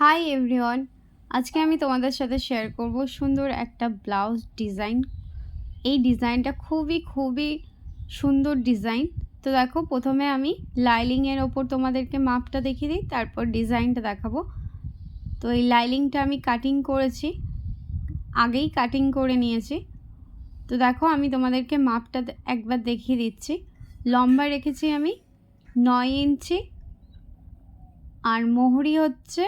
Hi everyone আজকে আমি তোমাদের সাথে শেয়ার করব সুন্দর একটা ব্লাউজ ডিজাইন এই ডিজাইনটা খুবই খুবই সুন্দর ডিজাইন তো দেখো, প্রথমে আমি লাইলিংয়ের ওপর তোমাদেরকে মাপটা দেখিয়ে দিই, তারপর ডিজাইনটা দেখাবো। তো এই লাইলিংটা আমি কাটিং করেছি, আগেই কাটিং করে নিয়েছি। তো দেখো, আমি তোমাদেরকে মাপটা একবার দেখিয়ে দিচ্ছি। লম্বা রেখেছি আমি নয় ইঞ্চি, আর মোহরি হচ্ছে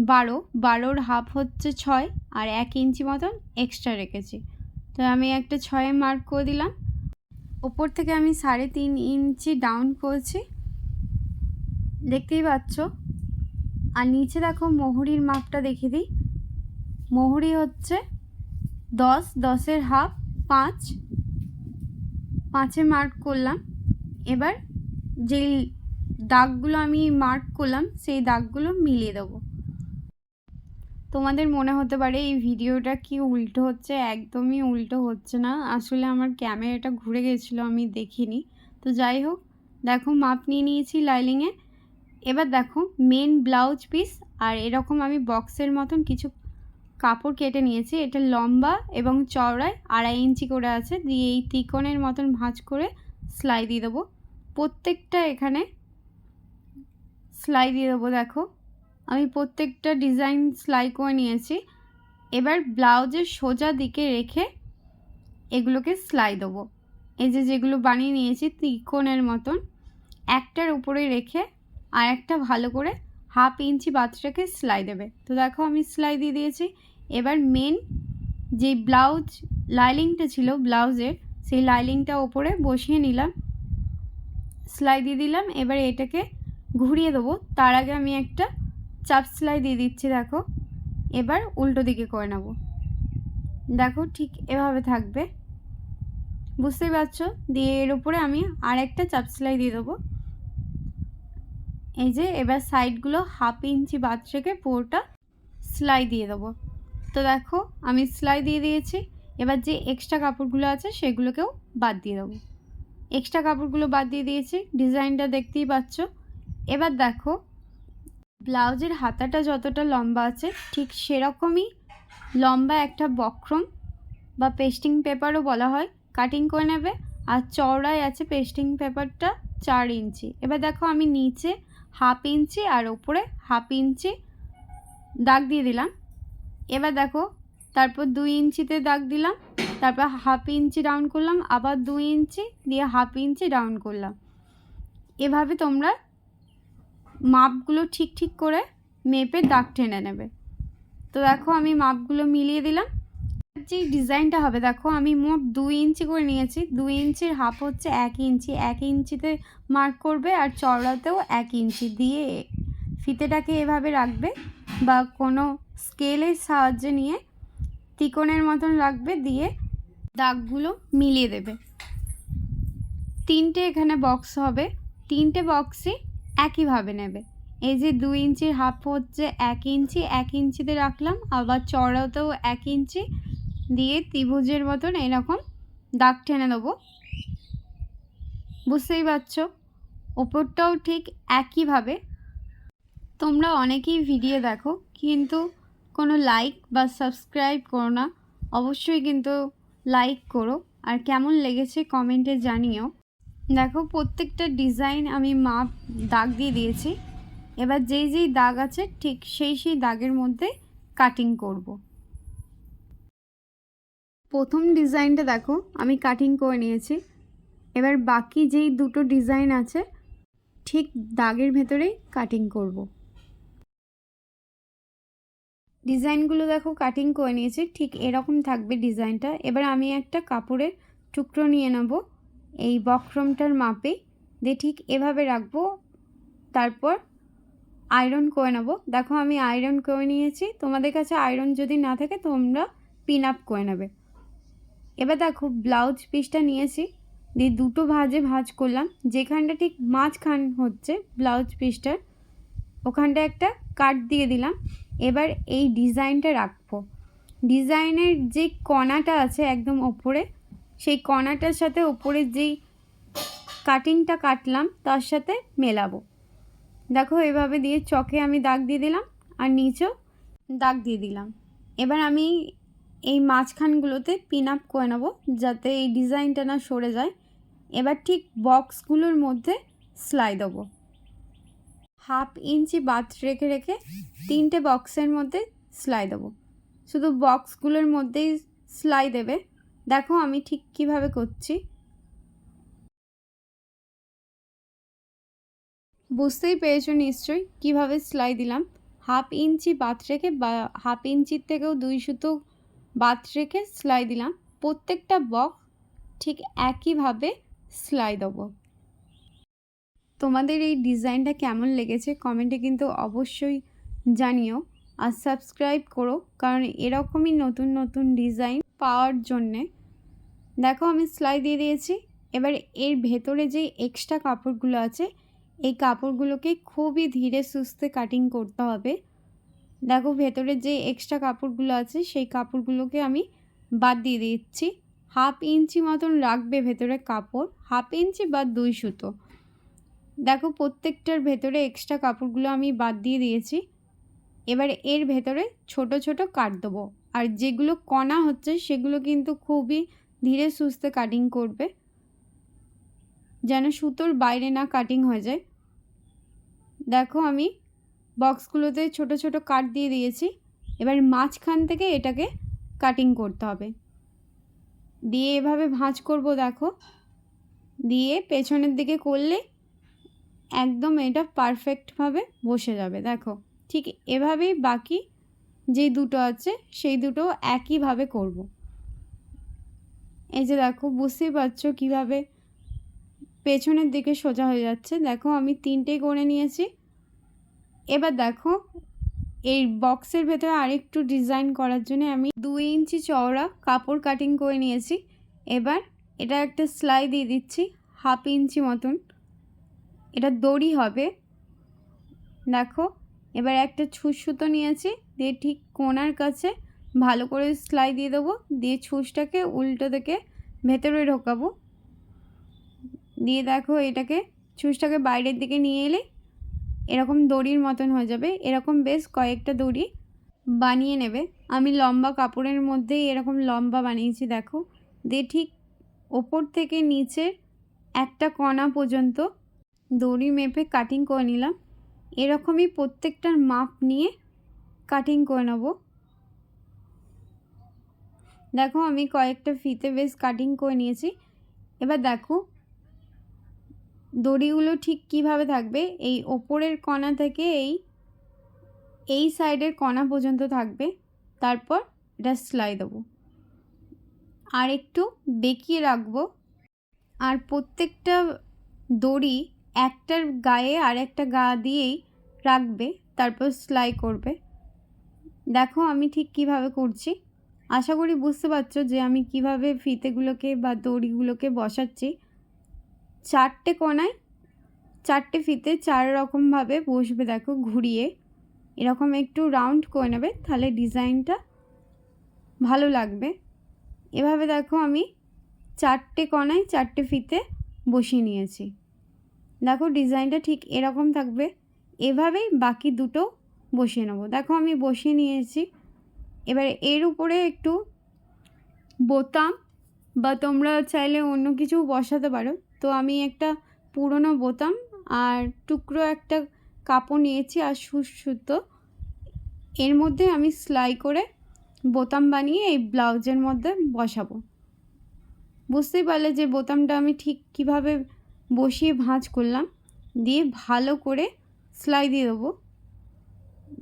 বারো, বারোর হাফ হচ্ছে ছয় আর এক ইঞ্চি মতন এক্সট্রা রেখেছি। তো আমি একটা ছয়ে মার্ক করে দিলাম। ওপর থেকে আমি সাড়ে তিন ইঞ্চি ডাউন করেছি। দেখতেই পাচ্ছ? আর নিচে দেখো মোহরির মাপটা দেখিয়ে দিই। মোহরি হচ্ছে দশ, দশের হাফ পাঁচ। পাঁচে মার্ক করলাম। এবার যেই দাগগুলো আমি মার্ক করলাম, সেই দাগগুলো মিলিয়ে দেবো। তোমাদের মনে হতে পারে এই ভিডিওটা কি উল্টো হচ্ছে? একদমই উল্টো হচ্ছে না। আসলে আমার ক্যামেরাটা ঘুরে গেছিল, আমি দেখিনি। তো যাই হোক, দেখো মাপ নিয়ে নিয়েছি লাইলিংয়ে এবার দেখো মেন ব্লাউজ পিস আর এরকম আমি বক্সের মতন কিছু কাপড় কেটে নিয়েছি। এটা লম্বা এবং চওড়ায় আড়াই ইঞ্চি করে আছে। দিয়ে এই তিকনের মতন ভাঁজ করে সেলাই দিয়ে দেবো। প্রত্যেকটা এখানে সেলাই দিয়ে দেবো, দেখো। আমি প্রত্যেকটা ডিজাইন সেলাই করে নিয়েছি। এবার ব্লাউজের সোজা দিকে রেখে এগুলোকে সেলাই দেবো। এই যে যেগুলো বানিয়ে নিয়েছি ত্রিকোণের মতন, একটার উপরে রেখে আর একটা ভালো করে হাফ ইঞ্চি বাতটাকে সেলাই দেবে। তো দেখো আমি সেলাই দিয়ে দিয়েছি। এবার মেন যে ব্লাউজ লাইলিংটা ছিল ব্লাউজের, সেই লাইলিংটা ওপরে বসিয়ে নিলাম। সেলাই দিয়ে দিলাম। এবার এটাকে ঘুরিয়ে দেবো। তার আগে আমি একটা চাপ সেলাই দিয়ে দিচ্ছি, দেখো। এবার উল্টো দিকে করে নেব। দেখো ঠিক এভাবে থাকবে। বুঝতেই পারছ? দিয়ে এর উপরে আমি আর একটা চাপ সেলাই দিয়ে দেবো। এই যে, এবার সাইডগুলো হাফ ইঞ্চি বাদ রেখে পুরোটা সেলাই দিয়ে দেবো। তো দেখো, আমি সেলাই দিয়ে দিয়েছি। এবার যে এক্সট্রা কাপড়গুলো আছে, সেগুলোকেও বাদ দিয়ে দেবো। এক্সট্রা কাপড়গুলো বাদ দিয়ে দিয়েছি। ডিজাইনটা দেখতেই পাচ্ছ। এবার দেখো ব্লাউজের হাতাটা যতটা লম্বা আছে, ঠিক সেরকমই লম্বা একটা বক্রম বা পেস্টিং পেপারও বলা হয়। কাটিং করে নেবে। আর চওড়ায় আছে পেস্টিং পেপারটা চার ইঞ্চি। এবার দেখো আমি নিচে হাফ ইঞ্চি আর ওপরে হাফ ইঞ্চি দাগ দিয়ে দিলাম। এবার দেখো, তারপর দুই ইঞ্চিতে দাগ দিলাম। তারপর হাফ ইঞ্চি ডাউন করলাম। আবার দুই ইঞ্চি দিয়ে হাফ ইঞ্চি ডাউন করলাম। এভাবে তোমরা মাপগুলো ঠিক ঠিক করে মেপে দাগ টেনে নেবে। তো দেখো আমি মাপগুলো মিলিয়ে দিলাম। যে ডিজাইনটা হবে, দেখো আমি মোট দুই ইঞ্চি করে নিয়েছি। দুই ইঞ্চির হাফ হচ্ছে এক ইঞ্চি। এক ইঞ্চিতে মার্ক করবে আর চওড়াতেও এক ইঞ্চি দিয়ে ফিতেটাকে এভাবে রাখবে বা কোনো স্কেলের সাহায্যে নিয়ে তিকোণের মতন রাখবে দিয়ে দাগগুলো মিলিয়ে দেবে। তিনটে এখানে বক্স হবে। তিনটে বক্সই একইভাবে নেবে। এই যে দুই ইঞ্চির হাফ হচ্ছে এক ইঞ্চি, এক ইঞ্চিতে রাখলাম, আবার চড়াতেও এক ইঞ্চি দিয়ে ত্রিভুজের মতন এরকম দাগ টেনে দেবো বুঝতেই পারছ? ওপরটাও ঠিক একইভাবে। তোমরা অনেকেই ভিডিও দেখো, কিন্তু কোনো লাইক বা সাবস্ক্রাইব করো না। অবশ্যই কিন্তু লাইক করো। আর কেমন লেগেছে কমেন্টে জানিও। দেখো, প্রত্যেকটা ডিজাইন আমি মাপ, দাগ দিয়ে দিয়েছি এবার যেই যেই দাগ আছে, ঠিক সেই সেই দাগের মধ্যে কাটিং করব। প্রথম ডিজাইনটা দেখো, আমি কাটিং করে নিয়েছি এবার বাকি যেই দুটো ডিজাইন আছে, ঠিক দাগের ভেতরেই কাটিং করব। ডিজাইনগুলো দেখো কাটিং করে নিয়েছি, ঠিক এরকম থাকবে ডিজাইনটা এবার আমি একটা কাপড়ের টুকরো নিয়ে নেব এই বক্রমটার মাপে দিয়ে ঠিক এভাবে রাখব, তারপর আয়রন করে নেব। দেখো আমি আয়রন করে নিয়েছি, তোমাদের কাছে আয়রন যদি না থাকে তোমরা পিন আপ করে নেবে। এবার দেখো ব্লাউজ পিসটা নিয়েছি, দিয়ে দুটো ভাজে ভাজ করলাম। যেখানটা ঠিক মাঝখান হচ্ছে ব্লাউজ পিসটার ওখানটা একটা কাট দিয়ে দিলাম। এবার এই ডিজাইনটা রাখব। ডিজাইনের যে কণাটা আছে একদম ওপরে সেই কণাটার সাথে ওপরে যেই কাটিংটা কাটলাম, তার সাথে মেলাবো। দেখো এভাবে দিয়ে চকে আমি দাগ দিয়ে দিলাম আর নিচেও দাগ দিয়ে দিলাম। এবার আমি এই মাঝখানগুলোতে পিন আপ করে নেব যাতে এই ডিজাইনটা না সরে যায়। এবার ঠিক বক্সগুলোর মধ্যে সেলাই দেবো। হাফ ইঞ্চি বাদ রেখে রেখে তিনটে বক্সের মধ্যে সেলাই দেবো। শুধু বক্সগুলোর মধ্যেই সেলাই দেবে দেখো আমি ঠিক কীভাবে করছি। বুঝতেই পেরেছ নিশ্চয়ই কীভাবে সেলাই দিলাম। হাফ ইঞ্চি বাদ রেখে বা, হাফ ইঞ্চির থেকেও দুই সুতো বাদ রেখে সেলাই দিলাম। প্রত্যেকটা বক্স ঠিক একইভাবে সেলাই দেবো। তোমাদের এই ডিজাইনটা কেমন লেগেছে কমেন্টে কিন্তু অবশ্যই জানিও আর সাবস্ক্রাইব করো কারণ এরকমই নতুন নতুন ডিজাইন পাওয়ার জন্যে দেখো আমি সেলাই দিয়ে দিয়েছি। এবার এর ভেতরে যে এক্সট্রা কাপড়গুলো আছে, এই কাপড়গুলোকে খুবই ধীরে সুস্থে কাটিং করতে হবে। দেখো ভেতরে যে এক্সট্রা কাপড়গুলো আছে, সেই কাপড়গুলোকে আমি বাদ দিয়ে দিচ্ছি। হাফ ইঞ্চি মতন রাখবে ভেতরে কাপড়, হাফ ইঞ্চি বা দুই সুতো। দেখো প্রত্যেকটার ভেতরে এক্সট্রা কাপড়গুলো আমি বাদ দিয়ে দিয়েছি। এবার এর ভেতরে ছোট ছোট কাট দেবো। আর যেগুলো কণা হচ্ছে, সেগুলো কিন্তু খুবই ধীরে সুস্থে কাটিং করবে। যেন সুতোর বাইরে না কাটিং হয়ে যায়। দেখো আমি বক্সগুলোতে ছোট ছোট কাট দিয়ে দিয়েছি। এবার মাঝখান থেকে এটাকে কাটিং করতে হবে। দিয়ে এভাবে ভাঁজ করব, দেখো। দিয়ে পেছনের দিকে করলে একদম এটা পারফেক্টভাবে বসে যাবে, দেখো। ঠিক এভাবেই বাকি যেই দুটো আছে, সেই দুটো একইভাবে করব। এই যে দেখো, বুঝতেই পারছ কীভাবে পেছনের দিকে সোজা হয়ে যাচ্ছে। দেখো, আমি তিনটে করে নিয়েছি। এবার দেখো, এই বক্সের ভেতরে আরেকটু ডিজাইন করার জন্য আমি দুই ইঞ্চি চওড়া কাপড় কাটিং করে নিয়েছি। এবার এটা একটা সেলাই দিয়ে দিচ্ছি, হাফ ইঞ্চি মতন। এটা দড়ি হবে। দেখো, এবার একটা ছুঁচ সুতো নিয়েছি, দিয়ে ঠিক কোনার কাছে ভালো করে সেলাই দিয়ে দেবো। দিয়ে ছুঁচটাকে উল্টো থেকে ভেতরে ঢোকাবো। দিয়ে দেখো এটাকে ছুঁচটাকে বাইরের দিকে নিয়ে এলে এরকম দড়ির মতন হয়ে যাবে। এরকম বেশ কয়েকটা দড়ি বানিয়ে নেবে। আমি লম্বা কাপড়ের মধ্যেই এরকম লম্বা বানিয়েছি, দেখো। দিয়ে ঠিক ওপর থেকে নিচের একটা কণা পর্যন্ত দড়ি মেপে কাটিং করে নিলাম। এরকমই প্রত্যেকটার মাপ নিয়ে কাটিং করে নেব। দেখো আমি কয়েকটা ফিতে বেশ কাটিং করে নিয়েছি। এবার দেখো, দড়িগুলো ঠিক কীভাবে থাকবে? এই ওপরের কণা থেকে এই এই সাইডের কণা পর্যন্ত থাকবে। তারপর এটা সেলাই দেবো। আর একটু বেঁকিয়ে রাখব। আর প্রত্যেকটা দড়ি একটার গায়ে আর একটা গা দিয়েই রাখবে, তারপর সেলাই করবে। দেখো আমি ঠিক কীভাবে করছি। আশা করি বুঝতে পারছ যে আমি কীভাবে ফিতেগুলোকে বা দড়িগুলোকে বসাচ্ছি। চারটে কোনায় চারটে ফিতে চার রকমভাবে বসবে দেখো ঘুরিয়ে। এরকম একটু রাউন্ড করে নেবে, তাহলে ডিজাইনটা ভালো লাগবে। এভাবে দেখো আমি চারটে কণায় চারটে ফিতে বসিয়ে নিয়েছি। দেখো ডিজাইনটা ঠিক এরকম থাকবে। এভাবেই বাকি দুটো বসিয়ে নেব। দেখো আমি বসিয়ে নিয়েছি। এবার এর উপরে একটু বোতাম, বা তোমরা চাইলে অন্য কিছু বসাতে পারো। তো আমি একটা পুরনো বোতাম আর টুকরো একটা কাপড় নিয়েছি আর সুতো এর মধ্যে আমি সেলাই করে বোতাম বানিয়ে এই ব্লাউজের মধ্যে বসাবো। বুঝতেই পারলে যে বোতামটা আমি ঠিক কীভাবে বসিয়ে ভাঁজ করলাম। দিয়ে ভালো করে সেলাই দিয়ে দেবো।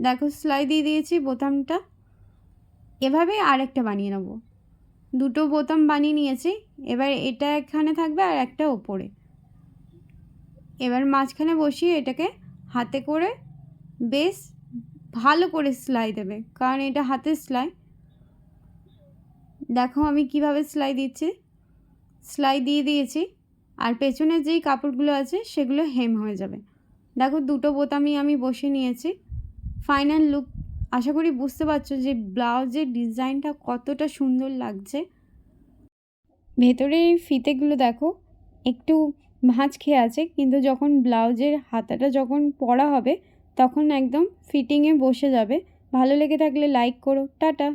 দেখো, সেলাই দিয়ে দিয়েছি বোতামটা। এভাবে আরেকটা বানিয়ে নেব। দুটো বোতাম বানিয়ে নিয়েছি, এবার এটা এখানে থাকবে আর একটা ওপরে। এবার মাঝখানে বসিয়ে এটাকে হাতে করে বেশ ভালো করে সেলাই দেবে, কারণ এটা হাতের সেলাই। দেখো আমি কীভাবে সেলাই দিচ্ছি। সেলাই দিয়ে দিয়েছি, আর পেছনের যেই কাপড়গুলো আছে সেগুলো হেম হয়ে যাবে। দেখো দুটো বোতামই আমি বসে নিয়েছি। ফাইনাল লুক আশা করি বুঝতে পারছ যে ব্লাউজের ডিজাইনটা কতটা সুন্দর লাগছে। ভেতরের ফিতেগুলো দেখো, একটু ভাঁজ খেয়ে আছে, কিন্তু যখন ব্লাউজের হাতাটা যখন পরা হবে, তখন একদম ফিটিংয়ে বসে যাবে। ভালো লেগে থাকলে লাইক করো, টাটা।